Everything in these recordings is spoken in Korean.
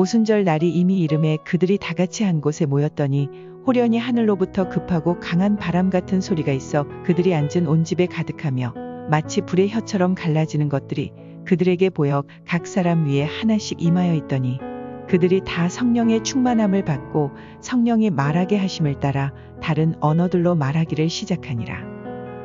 오순절 날이 이미 이름에 그들이 다 같이 한 곳에 모였더니 호련히 하늘로부터 급하고 강한 바람 같은 소리가 있어 그들이 앉은 온 집에 가득하며 마치 불의 혀처럼 갈라지는 것들이 그들에게 보여 각 사람 위에 하나씩 임하여 있더니 그들이 다 성령의 충만함을 받고 성령이 말하게 하심을 따라 다른 언어들로 말하기를 시작하니라.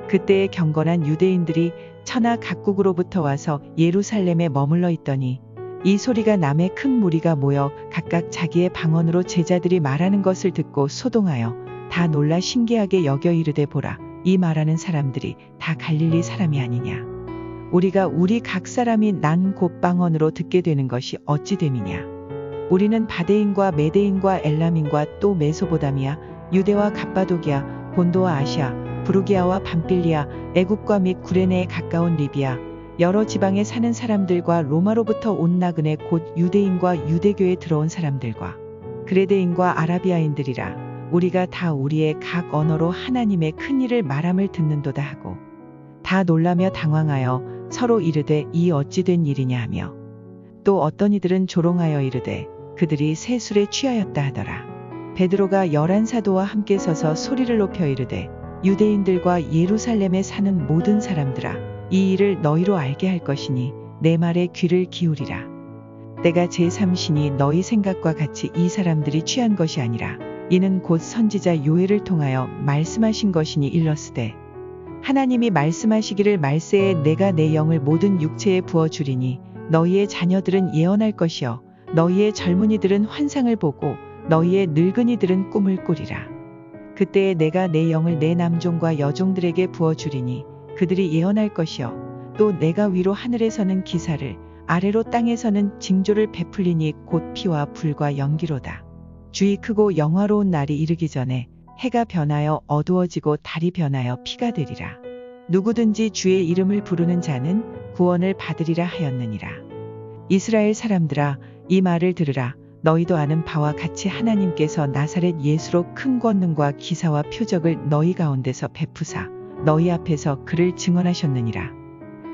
그때에 경건한 유대인들이 천하 각국으로부터 와서 예루살렘에 머물러 있더니 이 소리가 남의 큰 무리가 모여 각각 자기의 방언으로 제자들이 말하는 것을 듣고 소동하여 다 놀라 신기하게 여겨 이르되 보라 이 말하는 사람들이 다 갈릴리 사람이 아니냐? 우리가 우리 각 사람이 난 곧 방언으로 듣게 되는 것이 어찌 됨이냐? 우리는 바데인과 메데인과 엘람인과 또 메소보다미아 유대와 갑바도기아 본도와 아시아 부르기아와 밤빌리아 애국과 및 구레네에 가까운 리비아 여러 지방에 사는 사람들과 로마로부터 온 나그네 곧 유대인과 유대교에 들어온 사람들과 그레데인과 아라비아인들이라 우리가 다 우리의 각 언어로 하나님의 큰 일을 말함을 듣는도다 하고 다 놀라며 당황하여 서로 이르되 이 어찌 된 일이냐 하며 또 어떤 이들은 조롱하여 이르되 그들이 새술에 취하였다 하더라. 베드로가 열한 사도와 함께 서서 소리를 높여 이르되 유대인들과 예루살렘에 사는 모든 사람들아 이 일을 너희로 알게 할 것이니 내 말에 귀를 기울이라. 때가 제3신이 너희 생각과 같이 이 사람들이 취한 것이 아니라 이는 곧 선지자 요엘을 통하여 말씀하신 것이니 일렀으되 하나님이 말씀하시기를 말세에 내가 내 영을 모든 육체에 부어 주리니 너희의 자녀들은 예언할 것이요 너희의 젊은이들은 환상을 보고 너희의 늙은이들은 꿈을 꾸리라. 그때에 내가 내 영을 내 남종과 여종들에게 부어 주리니 그들이 예언할 것이요 또 내가 위로 하늘에서는 기사를 아래로 땅에서는 징조를 베풀리니 곧 피와 불과 연기로다. 주의 크고 영화로운 날이 이르기 전에 해가 변하여 어두워지고 달이 변하여 피가 되리라. 누구든지 주의 이름을 부르는 자는 구원을 받으리라 하였느니라. 이스라엘 사람들아 이 말을 들으라. 너희도 아는 바와 같이 하나님께서 나사렛 예수로 큰 권능과 기사와 표적을 너희 가운데서 베푸사 너희 앞에서 그를 증언하셨느니라.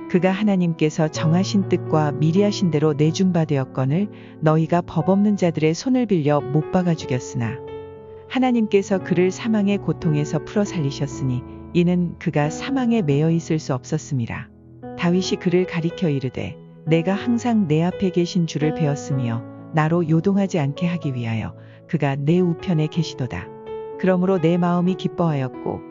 그가 하나님께서 정하신 뜻과 미리 하신 대로 내준 바 되었거늘 너희가 법 없는 자들의 손을 빌려 못 박아 죽였으나 하나님께서 그를 사망의 고통에서 풀어 살리셨으니 이는 그가 사망에 매여 있을 수 없었음이라. 다윗이 그를 가리켜 이르되 내가 항상 내 앞에 계신 주를 배웠으며 나로 요동하지 않게 하기 위하여 그가 내 우편에 계시도다. 그러므로 내 마음이 기뻐하였고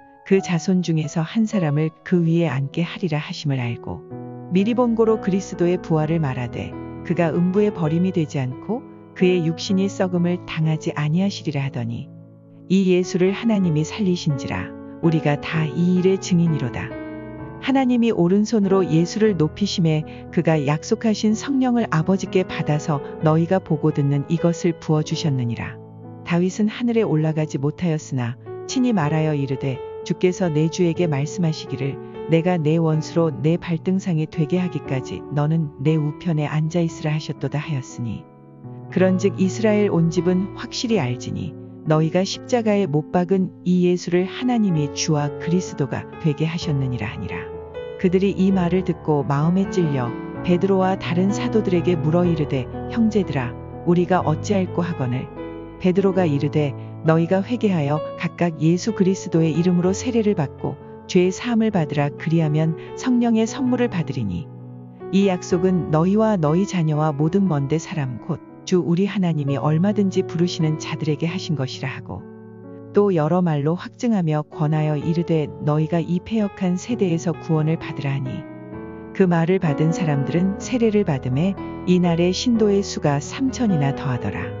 그 자손 중에서 한 사람을 그 위에 앉게 하리라 하심을 알고 미리 본고로 그리스도의 부활을 말하되 그가 음부에 버림이 되지 않고 그의 육신이 썩음을 당하지 아니하시리라 하더니 이 예수를 하나님이 살리신지라 우리가 다 이 일의 증인이로다. 하나님이 오른손으로 예수를 높이심에 그가 약속하신 성령을 아버지께 받아서 너희가 보고 듣는 이것을 부어 주셨느니라. 다윗은 하늘에 올라가지 못하였으나 친히 말하여 이르되 주께서 내 주에게 말씀하시기를 내가 내 원수로 내 발등상이 되게 하기까지 너는 내 우편에 앉아 있으라 하셨도다 하였으니 그런즉 이스라엘 온 집은 확실히 알지니 너희가 십자가에 못 박은 이 예수를 하나님이 주와 그리스도가 되게 하셨느니라 하니라. 그들이 이 말을 듣고 마음에 찔려 베드로와 다른 사도들에게 물어 이르되 형제들아 우리가 어찌할꼬 하거늘 베드로가 이르되 너희가 회개하여 각각 예수 그리스도의 이름으로 세례를 받고 죄의 사함을 받으라 그리하면 성령의 선물을 받으리니 이 약속은 너희와 너희 자녀와 모든 먼데 사람 곧 주 우리 하나님이 얼마든지 부르시는 자들에게 하신 것이라 하고 또 여러 말로 확증하며 권하여 이르되 너희가 이 폐역한 세대에서 구원을 받으라 하니 그 말을 받은 사람들은 세례를 받음에 이날의 신도의 수가 삼천이나 더하더라.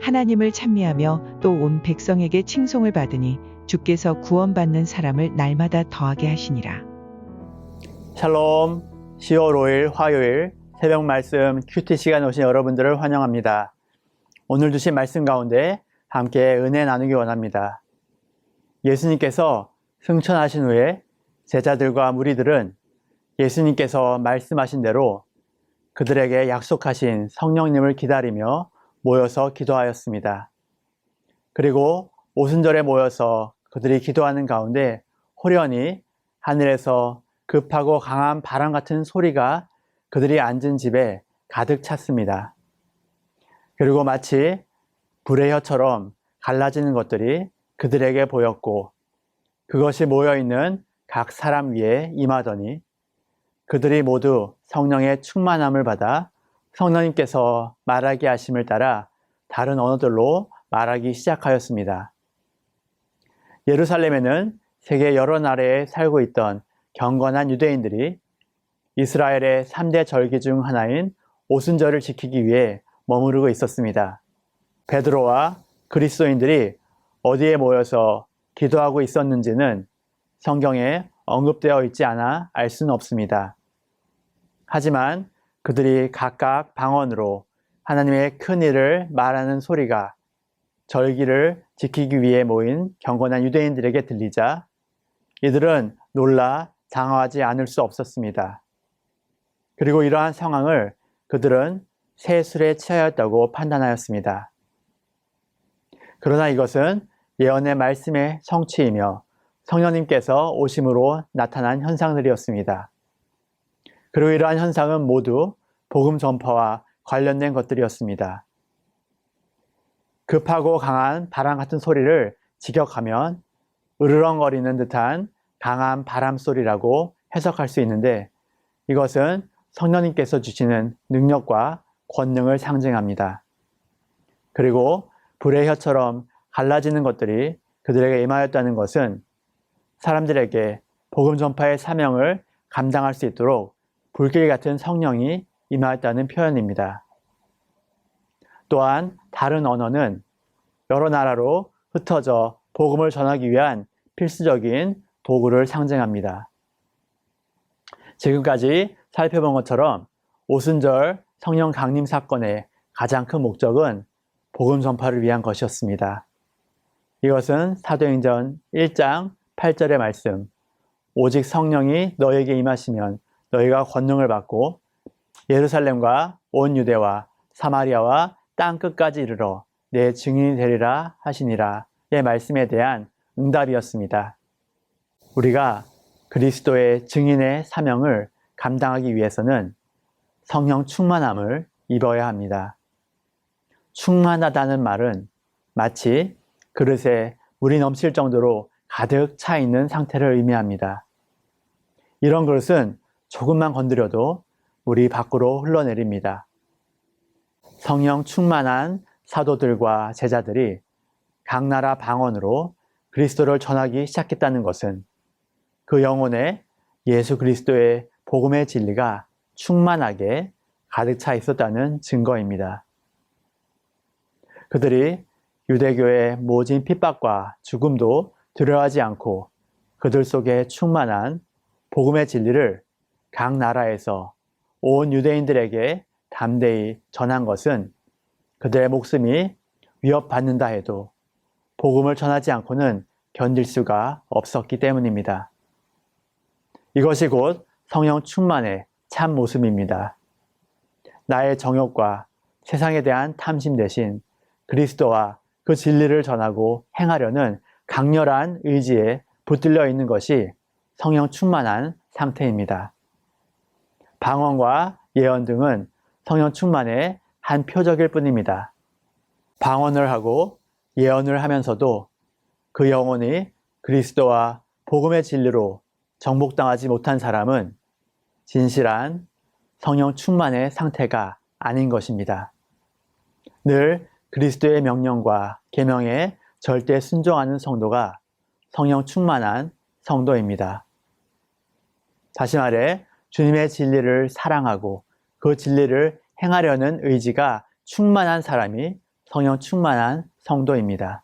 하나님을 찬미하며 또 온 백성에게 칭송을 받으니 주께서 구원받는 사람을 날마다 더하게 하시니라. 샬롬 10월 5일 화요일 새벽 말씀 큐티 시간 오신 여러분들을 환영합니다. 오늘 주신 말씀 가운데 함께 은혜 나누기 원합니다. 예수님께서 승천하신 후에 제자들과 무리들은 예수님께서 말씀하신 대로 그들에게 약속하신 성령님을 기다리며 모여서 기도하였습니다. 그리고 오순절에 모여서 그들이 기도하는 가운데 호련히 하늘에서 급하고 강한 바람 같은 소리가 그들이 앉은 집에 가득 찼습니다. 그리고 마치 불의 혀처럼 갈라지는 것들이 그들에게 보였고 그것이 모여있는 각 사람 위에 임하더니 그들이 모두 성령의 충만함을 받아 성령님께서 말하게 하심을 따라 다른 언어들로 말하기 시작하였습니다. 예루살렘에는 세계 여러 나라에 살고 있던 경건한 유대인들이 이스라엘의 3대 절기 중 하나인 오순절을 지키기 위해 머무르고 있었습니다. 베드로와 그리스도인들이 어디에 모여서 기도하고 있었는지는 성경에 언급되어 있지 않아 알 수는 없습니다. 하지만 그들이 각각 방언으로 하나님의 큰 일을 말하는 소리가 절기를 지키기 위해 모인 경건한 유대인들에게 들리자 이들은 놀라 장화하지 않을 수 없었습니다. 그리고 이러한 상황을 그들은 세술에 취하였다고 판단하였습니다. 그러나 이것은 예언의 말씀의 성취이며 성령님께서 오심으로 나타난 현상들이었습니다. 그리고 이러한 현상은 모두 복음 전파와 관련된 것들이었습니다. 급하고 강한 바람 같은 소리를 직역하면 으르렁거리는 듯한 강한 바람 소리라고 해석할 수 있는데 이것은 성령님께서 주시는 능력과 권능을 상징합니다. 그리고 불의 혀처럼 갈라지는 것들이 그들에게 임하였다는 것은 사람들에게 복음 전파의 사명을 감당할 수 있도록 불길 같은 성령이 임하였다는 표현입니다. 또한 다른 언어는 여러 나라로 흩어져 복음을 전하기 위한 필수적인 도구를 상징합니다. 지금까지 살펴본 것처럼 오순절 성령 강림 사건의 가장 큰 목적은 복음 전파를 위한 것이었습니다. 이것은 사도행전 1장 8절의 말씀, 오직 성령이 너에게 임하시면 너희가 권능을 받고 예루살렘과 온 유대와 사마리아와 땅 끝까지 이르러 내 증인이 되리라 하시니라 의 말씀에 대한 응답이었습니다. 우리가 그리스도의 증인의 사명을 감당하기 위해서는 성령 충만함을 입어야 합니다. 충만하다는 말은 마치 그릇에 물이 넘칠 정도로 가득 차 있는 상태를 의미합니다. 이런 그릇은 조금만 건드려도 물이 밖으로 흘러내립니다. 성령 충만한 사도들과 제자들이 각 나라 방언으로 그리스도를 전하기 시작했다는 것은 그 영혼에 예수 그리스도의 복음의 진리가 충만하게 가득 차 있었다는 증거입니다. 그들이 유대교의 모진 핍박과 죽음도 두려워하지 않고 그들 속에 충만한 복음의 진리를 각 나라에서 온 유대인들에게 담대히 전한 것은 그들의 목숨이 위협받는다 해도 복음을 전하지 않고는 견딜 수가 없었기 때문입니다. 이것이 곧 성령 충만의 참 모습입니다. 나의 정욕과 세상에 대한 탐심 대신 그리스도와 그 진리를 전하고 행하려는 강렬한 의지에 붙들려 있는 것이 성령 충만한 상태입니다. 방언과 예언 등은 성령 충만의 한 표적일 뿐입니다. 방언을 하고 예언을 하면서도 그 영혼이 그리스도와 복음의 진리로 정복당하지 못한 사람은 진실한 성령 충만의 상태가 아닌 것입니다. 늘 그리스도의 명령과 계명에 절대 순종하는 성도가 성령 충만한 성도입니다. 다시 말해 주님의 진리를 사랑하고 그 진리를 행하려는 의지가 충만한 사람이 성령 충만한 성도입니다.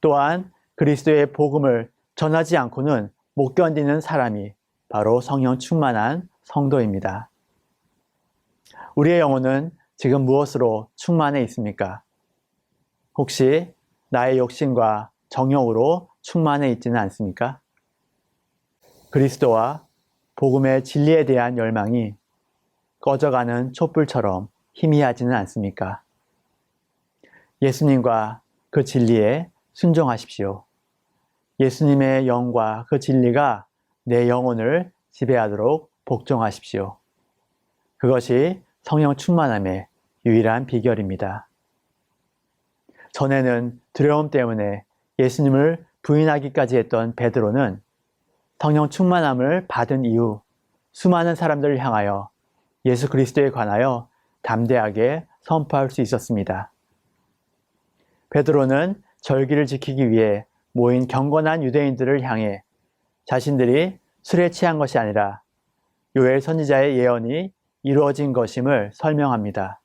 또한 그리스도의 복음을 전하지 않고는 못 견디는 사람이 바로 성령 충만한 성도입니다. 우리의 영혼은 지금 무엇으로 충만해 있습니까? 혹시 나의 욕심과 정욕으로 충만해 있지는 않습니까? 그리스도와 복음의 진리에 대한 열망이 꺼져가는 촛불처럼 희미하지는 않습니까? 예수님과 그 진리에 순종하십시오. 예수님의 영과 그 진리가 내 영혼을 지배하도록 복종하십시오. 그것이 성령 충만함의 유일한 비결입니다. 전에는 두려움 때문에 예수님을 부인하기까지 했던 베드로는 성령 충만함을 받은 이후 수많은 사람들을 향하여 예수 그리스도에 관하여 담대하게 선포할 수 있었습니다. 베드로는 절기를 지키기 위해 모인 경건한 유대인들을 향해 자신들이 술에 취한 것이 아니라 요엘 선지자의 예언이 이루어진 것임을 설명합니다.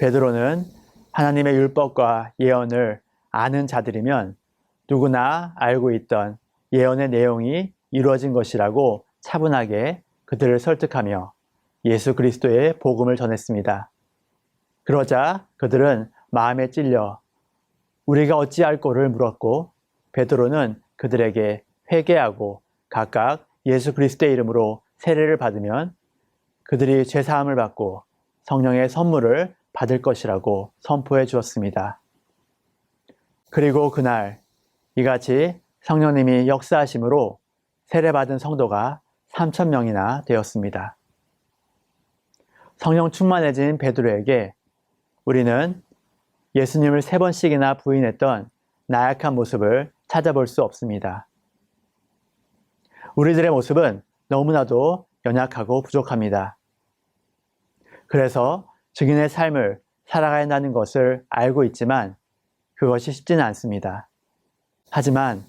베드로는 하나님의 율법과 예언을 아는 자들이면 누구나 알고 있던 예언의 내용이 이루어진 것이라고 차분하게 그들을 설득하며 예수 그리스도의 복음을 전했습니다. 그러자 그들은 마음에 찔려 우리가 어찌할 꼬를 물었고 베드로는 그들에게 회개하고 각각 예수 그리스도의 이름으로 세례를 받으면 그들이 죄 사함을 받고 성령의 선물을 받을 것이라고 선포해 주었습니다. 그리고 그날 이같이 성령님이 역사하심으로 세례받은 성도가 3천 명이나 되었습니다. 성령 충만해진 베드로에게 우리는 예수님을 세 번씩이나 부인했던 나약한 모습을 찾아볼 수 없습니다. 우리들의 모습은 너무나도 연약하고 부족합니다. 그래서 증인의 삶을 살아가야 한다는 것을 알고 있지만 그것이 쉽지는 않습니다. 하지만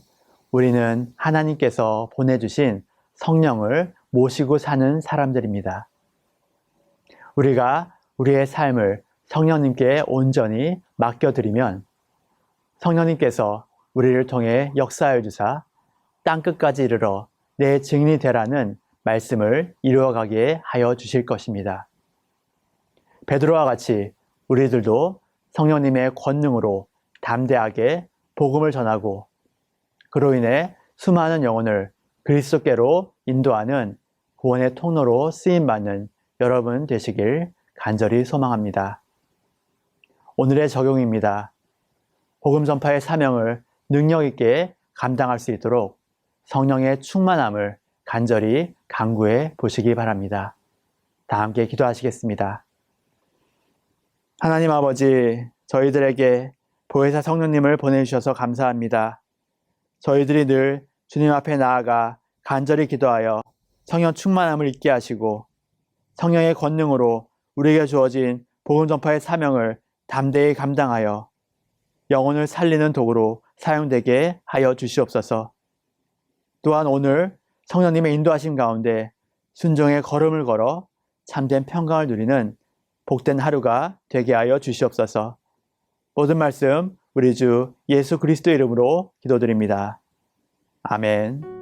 우리는 하나님께서 보내주신 성령을 모시고 사는 사람들입니다. 우리가 우리의 삶을 성령님께 온전히 맡겨드리면 성령님께서 우리를 통해 역사하여 주사 땅끝까지 이르러 내 증인이 되라는 말씀을 이루어가게 하여 주실 것입니다. 베드로와 같이 우리들도 성령님의 권능으로 담대하게 복음을 전하고 그로 인해 수많은 영혼을 그리스도께로 인도하는 구원의 통로로 쓰임 받는 여러분 되시길 간절히 소망합니다. 오늘의 적용입니다. 복음 전파의 사명을 능력 있게 감당할 수 있도록 성령의 충만함을 간절히 강구해 보시기 바랍니다. 다 함께 기도하시겠습니다. 하나님 아버지, 저희들에게 보혜사 성령님을 보내주셔서 감사합니다. 저희들이 늘 주님 앞에 나아가 간절히 기도하여 성령 충만함을 잊게 하시고 성령의 권능으로 우리에게 주어진 복음 전파의 사명을 담대히 감당하여 영혼을 살리는 도구로 사용되게 하여 주시옵소서. 또한 오늘 성령님의 인도하심 가운데 순종의 걸음을 걸어 참된 평강을 누리는 복된 하루가 되게 하여 주시옵소서. 모든 말씀 우리 주 예수 그리스도 이름으로 기도드립니다. 아멘.